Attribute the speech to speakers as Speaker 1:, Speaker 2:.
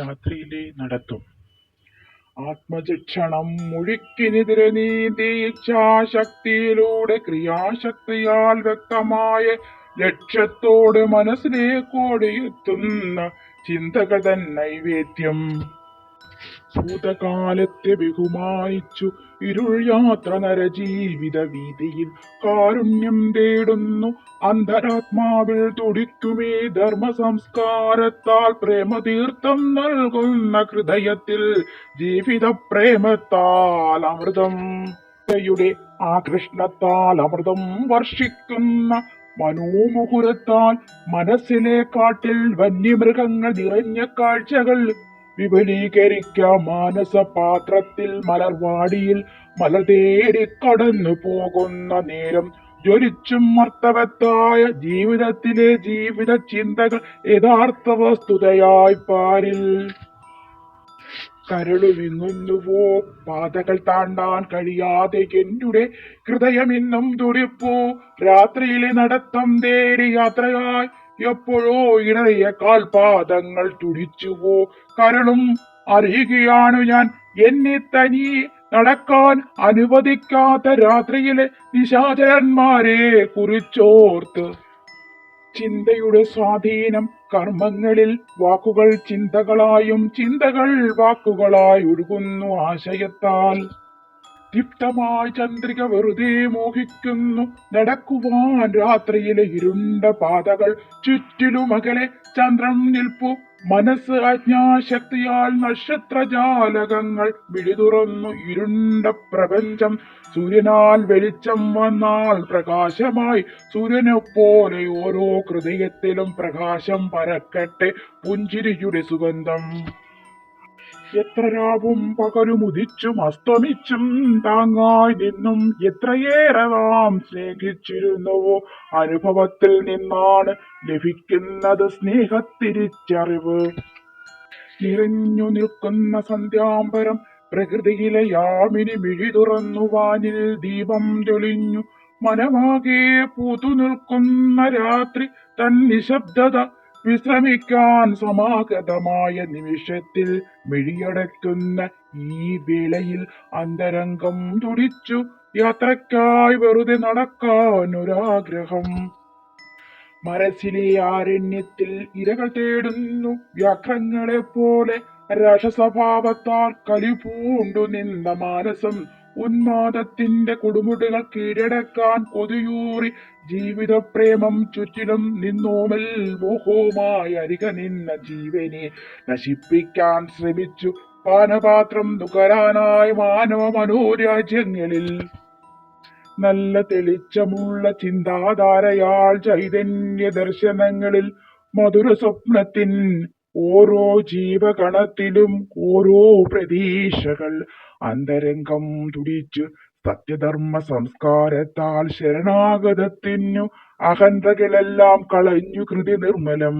Speaker 1: രാത്രിയിലെ നടത്തും. ആത്മചിക്ഷണം മുഴുക്കിനെതിരെ നീന്തി ഇച്ഛാശക്തിയിലൂടെ ക്രിയാശക്തിയാൽ വ്യക്തമായ ലക്ഷ്യത്തോട് മനസ്സിലേക്കോടിയെത്തുന്ന ചിന്തകൾ തൻ നൈവേദ്യം. ഭൂതകാലത്തെ ബഹുമാനിച്ചു ഇരുൾ യാത്ര നരജീവിത വീതിയിൽ കാരുണ്യം തേടുന്നു. അന്തരാത്മാവിൽ തുടിക്കുമേ ധർമ്മ സംസ്കാരത്താൽ പ്രേമതീർത്ഥം നൽകുന്ന ഹൃദയത്തിൽ ജീവിത പ്രേമത്താൽ അമൃതം യുടെ കൃഷ്ണത്താൽ അമൃതം വർഷിക്കുന്ന മനോമുഹുരത്താൽ മനസ്സിലെ കാട്ടിൽ വന്യമൃഗങ്ങൾ നിറഞ്ഞ കാഴ്ചകൾ വിപുലീകരിക്കാം മാനസപാത്രത്തിൽ മലർവാടിയിൽ മല തേടി കടന്നു പോകുന്ന നേരം ജ്വലിച്ചും അർത്ഥവത്തായ ജീവിതത്തിലെ ജീവിത ചിന്തകൾ യഥാർത്ഥ വസ്തുതയായി പാരിൽ. കരളു വിങ്ങുന്നുവോ പാതകൾ താണ്ടാൻ കഴിയാതെ എന്നുടെ ഹൃദയമെന്നും തുടിപ്പോ. രാത്രിയിലെ നടത്തം തേടി യാത്രയായി എപ്പോഴോ ഇണയെ കാൽപാദങ്ങൾ തുടിച്ചുവോ. കരളും അറിയുകയാണ് ഞാൻ. എന്നെ തനി നടക്കാൻ അനുവദിക്കാത്ത രാത്രിയിലെ നിശാചരന്മാരെ കുറിച്ചോർത്ത്. ചിന്തയുടെ സ്വാധീനം കർമ്മങ്ങളിൽ വാക്കുകൾ ചിന്തകളായും ചിന്തകൾ വാക്കുകളായി ഒഴുകുന്നു ആശയത്താൽ. ദീപ്തമായ ചന്ദ്രിക വെറുതെ മോഹിക്കുന്നു. നടക്കുവാൻ രാത്രിയിലെ ഇരുണ്ട പാതകൾ ചുറ്റിലുമകലെ ചന്ദ്രൻ നിൽപ്പു. മനസ്സ് അജ്ഞാശക്തിയാൽ നക്ഷത്രജാലകങ്ങൾ വിഴിതുറന്നു ഇരുണ്ട പ്രപഞ്ചം. സൂര്യനാൽ വെളിച്ചം വന്നാൽ പ്രകാശമായി. സൂര്യനെ പോലെ ഓരോ ഹൃദയത്തിലും പ്രകാശം പരക്കട്ടെ. പുഞ്ചിരിയുടെ സുഗന്ധം. എത്ര രാവും പകലും ഉദിച്ചും അസ്തമിച്ചും താങ്ങായി നിന്നും എത്രയേറെ നാം സ്നേഹിച്ചിരുന്നുവോ? അനുഭവത്തിൽ നിന്നാണ് ലഭിക്കുന്നത് സ്നേഹത്തിരിച്ചറിവ്. നിറഞ്ഞു നിൽക്കുന്ന സന്ധ്യാംബരം പ്രകൃതിയിലെ യാമിനി മിഴി തുറന്നു വാനിൽ ദീപം തെളിഞ്ഞു മനമാകെ പൂത്തു നിൽക്കുന്ന രാത്രി തൻ നിശബ്ദത വിശ്രമിക്കാൻ സമാഗതമായ നിമിഷത്തിൽ മിഴിയടക്കുന്ന ഈ വേളയിൽ അന്തരംഗം തുടിച്ചു. യാത്രക്കായി വെറുതെ നടക്കാൻ ഒരാഗ്രഹം മരസിലെ ആരണ്യത്തിൽ ഇരകൾ തേടുന്നു. വ്യാഘ്രങ്ങളെ പോലെ രാക്ഷസഭാവത്താൽ കലിപൂണ്ടു നിന്ന മാനസം ഉന്മാദത്തിന്റെ കൊടുമുടികൾ കീഴടക്കാൻ കൊതിയൂറി ജീവിത പ്രേമം ചുറ്റിലും നിന്നോമൽ മോഹവുമായി അരിക നിന്ന ജീവനെ നശിപ്പിക്കാൻ ശ്രമിച്ചു. പാനപാത്രം നുകരാനായി മാനവ മനോരാജ്യങ്ങളിൽ. നല്ല തെളിച്ചമുള്ള ചിന്താധാരയാൽ ചൈതന്യ ദർശനങ്ങളിൽ മധുര സ്വപ്നത്തിൻ ഓരോ ജീവഗണത്തിലും ഓരോ പ്രതീക്ഷകൾ. അന്തരംഗം തുടിച്ചു സത്യധർമ്മ സംസ്കാരത്താൽ ശരണാഗതത്തിനു അഹന്തകളെല്ലാം കളഞ്ഞു കൃതി നിർമ്മലം